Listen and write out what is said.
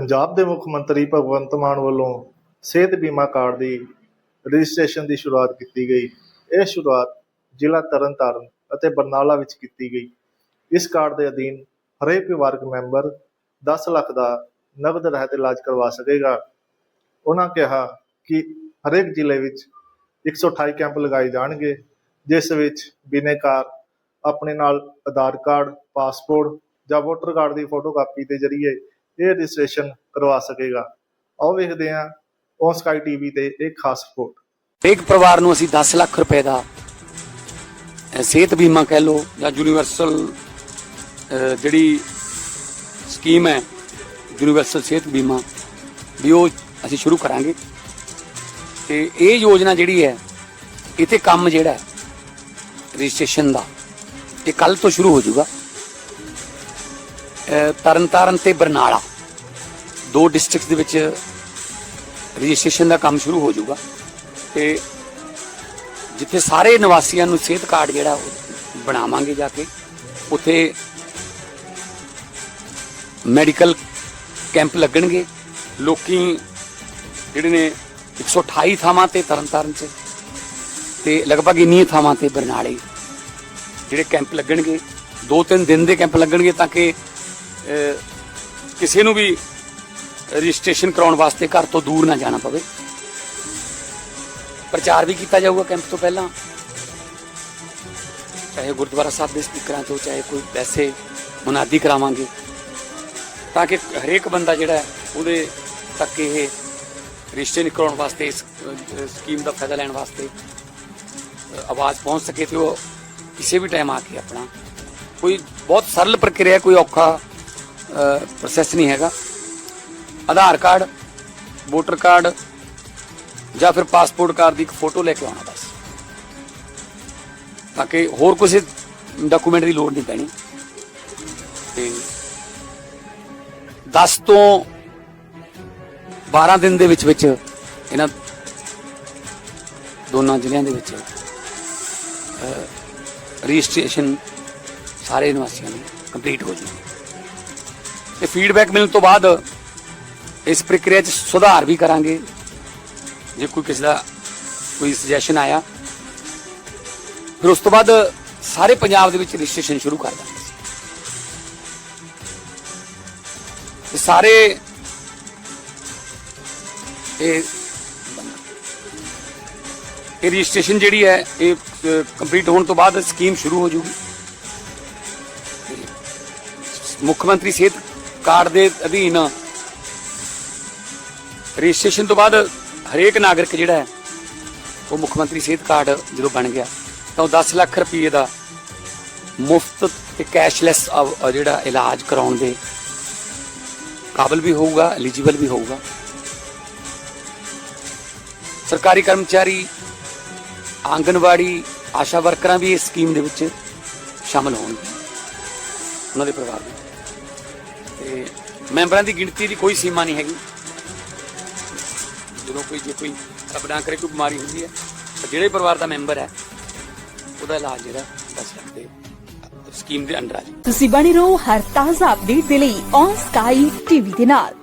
ਪੰਜਾਬ ਦੇ ਮੁੱਖ ਮੰਤਰੀ ਭਗਵੰਤ ਮਾਨ ਵੱਲੋਂ ਸਿਹਤ ਬੀਮਾ ਕਾਰਡ ਦੀ ਰਜਿਸਟ੍ਰੇਸ਼ਨ ਦੀ ਸ਼ੁਰੂਆਤ ਕੀਤੀ ਗਈ। ਇਹ ਸ਼ੁਰੂਆਤ ਜ਼ਿਲ੍ਹਾ ਤਰਨਤਾਰਨ ਅਤੇ ਬਰਨਾਲਾ ਵਿੱਚ ਕੀਤੀ ਗਈ। ਇਸ ਕਾਰਡ ਦੇ ਅਧੀਨ ਹਰੇਕ ਪਰਿਵਾਰਕ ਮੈਂਬਰ 10 ਲੱਖ ਦਾ ਨਗਦ ਰਹਿਤ ਇਲਾਜ ਕਰਵਾ ਸਕੇਗਾ। ਉਹਨਾਂ ਕਿਹਾ ਕਿ ਹਰੇਕ ਜ਼ਿਲ੍ਹੇ ਵਿੱਚ 128 ਕੈਂਪ ਲਗਾਏ ਜਾਣਗੇ, ਜਿਸ ਵਿੱਚ ਬਿਨੇਕਾਰ ਆਪਣੇ ਨਾਲ ਆਧਾਰ ਕਾਰਡ, ਪਾਸਪੋਰਟ ਜਾਂ ਵੋਟਰ ਕਾਰਡ ਦੀ ਫੋਟੋਕਾਪੀ ਦੇ ਜ਼ਰੀਏ ਇਹ ਰਜਿਸਟ੍ਰੇਸ਼ਨ ਕਰਵਾ ਸਕੇਗਾ। ਆਓ ਵੇਖਦੇ ਹਾਂ ਔਨ ਸਕਾਈ ਟੀਵੀ ਤੇ ਇੱਕ ਖਾਸ ਰਿਪੋਰਟ ਹਰੇਕ ਪਰਿਵਾਰ ਨੂੰ ਅਸੀਂ 10 ਲੱਖ ਰੁਪਏ ਦਾ ਸਿਹਤ ਬੀਮਾ ਕਹਿ ਲਓ ਜਾਂ ਯੂਨੀਵਰਸਲ ਜਿਹੜੀ ਸਕੀਮ ਹੈ ਯੂਨੀਵਰਸਲ ਸਿਹਤ ਬੀਮਾ, ਵੀ ਉਹ ਅਸੀਂ ਸ਼ੁਰੂ ਕਰਾਂਗੇ। ਤੇ ਇਹ ਯੋਜਨਾ ਜਿਹੜੀ ਹੈ ਇਹ ਤੇ ਕੰਮ ਜਿਹੜਾ ਰਜਿਸਟ੍ਰੇਸ਼ਨ ਦਾ, ਇਹ ਕੱਲ ਤੋਂ ਸ਼ੁਰੂ ਹੋ ਜਾਊਗਾ। ਤਰਨਤਾਰਨ ਤੇ ਬਰਨਾਲਾ। ਦੋ ਡਿਸਟ੍ਰਿਕਟਸ ਦੇ ਵਿੱਚ ਰਜਿਸਟ੍ਰੇਸ਼ਨ ਦਾ ਕੰਮ ਸ਼ੁਰੂ ਹੋ ਜਾਊਗਾ ਤੇ ਜਿੱਥੇ ਸਾਰੇ ਨਿਵਾਸੀਆਂ ਨੂੰ ਸਿਹਤ ਕਾਰਡ ਜਿਹੜਾ ਉਹ ਬਣਾਵਾਂਗੇ ਜਾ ਕੇ, ਉੱਥੇ ਮੈਡੀਕਲ ਕੈਂਪ ਲੱਗਣਗੇ। ਲੋਕੀ ਜਿਹੜੇ ਨੇ 128 ਥਾਵਾਂ ਤੇ ਤਰਨਤਾਰਨ 'ਚ ਤੇ ਲਗਭਗ ਇੰਨੀਆਂ ਥਾਵਾਂ ਤੇ ਬਰਨਾਲੇ ਜਿਹੜੇ ਕੈਂਪ ਲੱਗਣਗੇ। ਦੋ ਤਿੰਨ ਦਿਨ ਦੇ ਕੈਂਪ ਲੱਗਣਗੇ ਤਾਂ ਕਿ ਕਿਸੇ ਨੂੰ ਵੀ ਰਜਿਸਟ੍ਰੇਸ਼ਨ ਕਰਾਉਣ ਵਾਸਤੇ ਘਰ ਤੋਂ ਦੂਰ ਨਾ ਜਾਣਾ ਪਵੇ। ਪ੍ਰਚਾਰ ਵੀ ਕੀਤਾ ਜਾਊਗਾ ਕੈਂਪ ਤੋਂ ਪਹਿਲਾਂ। ਚਾਹੇ ਗੁਰਦੁਆਰਾ ਸਾਹਿਬ ਦੇ ਸਪੀਕਰਾਂ ਤੋਂ, ਚਾਹੇ ਕੋਈ ਵੈਸੇ ਮੁਨਾਦੀ ਕਰਾਵਾਂਗੇ। ਤਾਂ ਕਿ ਹਰੇਕ ਬੰਦਾ ਜਿਹੜਾ ਉਹਦੇ ਤੱਕ ਇਹ ਰਜਿਸਟ੍ਰੇਸ਼ਨ ਕਰਾਉਣ ਵਾਸਤੇ, ਇਸ ਸਕੀਮ ਦਾ ਫਾਇਦਾ ਲੈਣ ਵਾਸਤੇ ਆਵਾਜ਼ ਪਹੁੰਚ ਸਕੇ ਤੇ ਉਹ ਕਿਸੇ ਵੀ ਟਾਈਮ ਆ ਕੇ ਆਪਣਾ। ਕੋਈ ਬਹੁਤ ਸਰਲ ਪ੍ਰਕਿਰਿਆ, ਕੋਈ ਔਖਾ ਪ੍ਰੋਸੈਸ ਨਹੀਂ ਹੈਗਾ। ਆਧਾਰ ਕਾਰਡ, ਵੋਟਰ ਕਾਰਡ ਜਾਂ ਫਿਰ ਪਾਸਪੋਰਟ ਕਾਰਡ ਦੀ ਇੱਕ ਫੋਟੋ ਲੈ ਕੇ ਆਉਣਾ ਬਸ। ਤਾਂ ਕਿ ਹੋਰ ਕਿਸੇ ਡਾਕੂਮੈਂਟ ਦੀ ਲੋੜ ਨਹੀਂ ਪੈਣੀ। ਤੇ 10 ਤੋਂ 12 ਦਿਨ ਦੇ ਵਿੱਚ ਵਿੱਚ ਇਹਨਾਂ ਦੋਨਾਂ ਜ਼ਿਲ੍ਹਿਆਂ ਦੇ ਵਿੱਚ ਰਜਿਸਟ੍ਰੇਸ਼ਨ ਸਾਰੇ ਨਿਵਾਸੀਆਂ ਦੀ ਕੰਪਲੀਟ ਹੋ ਜੂਗੀ ਤੇ ਫੀਡਬੈਕ ਮਿਲਣ ਤੋਂ ਬਾਅਦ ਇਸ ਪ੍ਰਕਿਰਿਆ 'ਚ ਸੁਧਾਰ ਵੀ ਕਰਾਂਗੇ। ਜੇ ਕੋਈ ਕਿਸੇ ਦਾ ਕੋਈ ਸੁਜੈਸ਼ਨ ਆਇਆ, ਫਿਰ ਉਸ ਤੋਂ ਬਾਅਦ ਸਾਰੇ ਪੰਜਾਬ ਦੇ ਵਿੱਚ ਰਜਿਸਟ੍ਰੇਸ਼ਨ ਸ਼ੁਰੂ ਕਰ ਦਾਂਗੇ। ਤੇ ਸਾਰੇ ਇਹ ਇਹ ਰਜਿਸਟ੍ਰੇਸ਼ਨ ਜਿਹੜੀ ਹੈ, ਇਹ ਕੰਪਲੀਟ ਹੋਣ ਤੋਂ ਬਾਅਦ ਸਕੀਮ ਸ਼ੁਰੂ ਹੋ ਜੂਗੀ। ਮੁੱਖ ਮੰਤਰੀ ਸਿਹਤ ਕਾਰਡ ਦੇ ਅਧੀਨ ਰਜਿਸਟ੍ਰੇਸ਼ਨ ਤੋਂ ਬਾਅਦ ਹਰੇਕ ਨਾਗਰਿਕ ਜਿਹੜਾ ਹੈ, ਉਹ ਮੁੱਖ ਮੰਤਰੀ ਸਿਹਤ ਕਾਰਡ ਜਦੋਂ ਬਣ ਗਿਆ, ਤਾਂ ਉਹ 10 ਲੱਖ ਰੁਪਏ ਦਾ ਮੁਫਤ ਤੇ ਕੈਸ਼ਲੈਸ ਜਿਹੜਾ ਇਲਾਜ ਕਰਾਉਣ ਦੇ ਕਾਬਲ ਵੀ ਹੋਊਗਾ ਐਲੀਜੀਬਲ ਵੀ ਹੋਊਗਾ। ਸਰਕਾਰੀ ਕਰਮਚਾਰੀ, ਆਂਗਨਵਾੜੀ, ਆਸ਼ਾ ਵਰਕਰਾਂ ਵੀ ਇਸ ਸਕੀਮ ਦੇ ਵਿੱਚ ਸ਼ਾਮਲ ਹੋਣਗੇ ਉਹਨਾਂ ਦੇ ਪਰਿਵਾਰ ਦੇ। ਤੇ ਮੈਂਬਰਾਂ ਦੀ ਗਿਣਤੀ ਦੀ ਕੋਈ ਸੀਮਾ ਨਹੀਂ ਹੈਗੀ। ਜਦੋਂ ਕੋਈ ਜੇ ਕੋਈ ਰੱਬ ਨਾ ਕਰੇ, ਕੋਈ ਬਿਮਾਰੀ ਹੁੰਦੀ ਹੈ, ਤਾਂ ਜਿਹੜੇ ਪਰਿਵਾਰ ਦਾ ਮੈਂਬਰ ਹੈ, ਉਹਦਾ ਇਲਾਜ ਜਿਹੜਾ 10 ਲੱਖ ਦੇ ਸਕੀਮ ਦੇ ਅੰਡਰ ਆ ਜਾਊ ਤੁਸੀਂ ਬਣੇ ਰਹੋ ਹਰ ਤਾਜ਼ਾ ਅਪਡੇਟ ਦੇ ਲਈ ਔਨ ਸਕਾਈ ਟੀਵੀ ਦੇ ਨਾਲ।